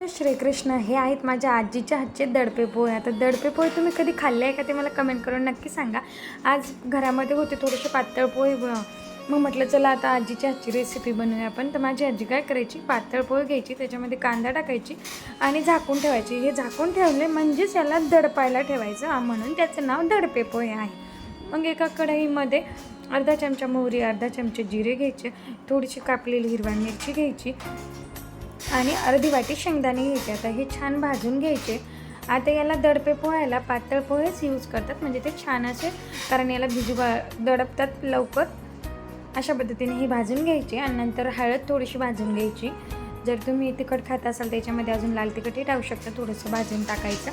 श्रीकृष्ण हे आहेत माझ्या आजीच्या हातचे दडपे पोहे. आता दडपे पोहे तुम्ही कधी खाल्ले आहे का ते मला कमेंट करून नक्की सांगा. आज घरामध्ये होते थोडेसे पातळ पोहे. मग म्हटलं चला आता आजीच्या हातची रेसिपी बनवूया आपण. तर माझी आजी काय करायची? पातळ पोहे घ्यायची त्याच्यामध्ये कांदा टाकायची आणि झाकून ठेवायची. हे झाकून ठेवले म्हणजेच याला दडपायला ठेवायचं. म्हणून त्याचं नाव दडपे पोहे आहे. मग एका कढईमध्ये अर्धा चमचा मोहरी अर्धा चमचे जिरे घ्यायचे. थोडीशी कापलेली हिरवा मिरची घ्यायची. आणि अर्धी वाटी शेंगदाणे घ्यायचे. आता हे छान भाजून घ्यायचे. आता याला दडपे पोहायला पातळ पोहेच यूज करतात. म्हणजे ते छान असे कारण याला भिजू दडपतात लवकर. अशा पद्धतीने ही भाजून घ्यायची आणि नंतर हळद थोडीशी भाजून घ्यायची. जर तुम्ही तिखट खात असाल त्याच्यामध्ये अजून लाल तिखटही टाकू शकता. थोडंसं भाजून टाकायचं.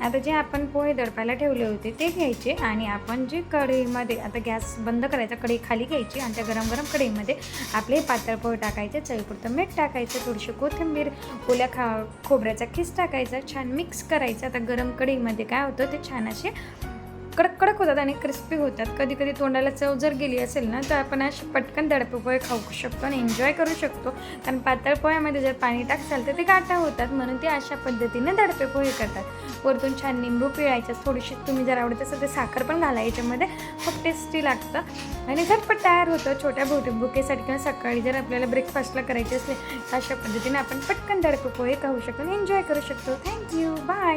आता जे आपण पोहे दडपायला ठेवले होते ते घ्यायचे आणि आपण जे कढईमध्ये आता गॅस बंद करायचा कढई खाली घ्यायची आणि त्या गरम गरम कढईमध्ये आपले हे पातळ पोहे टाकायचे चवीपुरतं मीठ टाकायचं थोडीशी कोथिंबीर ओल्या खा खोबऱ्याचा खीस टाकायचा छान मिक्स करायचं. आता गरम कढईमध्ये काय होतं ते छान असे कडक कडक होतात आणि क्रिस्पी होतात. कधी कधी तोंडाला चव जर गेली असेल ना तर आपण असे पटकन दडपपोहे खाऊ शकतो आणि एन्जॉय करू शकतो. कारण पातळ पोह्यामध्ये जर पाणी टाकसाल तर ते गाठा होतात. म्हणून ते अशा पद्धतीने दडपे पोहे करतात. वरतून छान निंबू पिळायचं थोडीशी तुम्ही जर आवडत असेल तर साखर पण घाला. याच्यामध्ये खूप टेस्टी लागतं. आणि झटपट तयार होतं. छोट्या भोटे बुकेसाठी किंवा सकाळी जर आपल्याला ब्रेकफास्टला करायचे असले तर अशा पद्धतीने आपण पटकन दडपेपोहे खाऊ शकतो आणि एन्जॉय करू शकतो. Thank you bye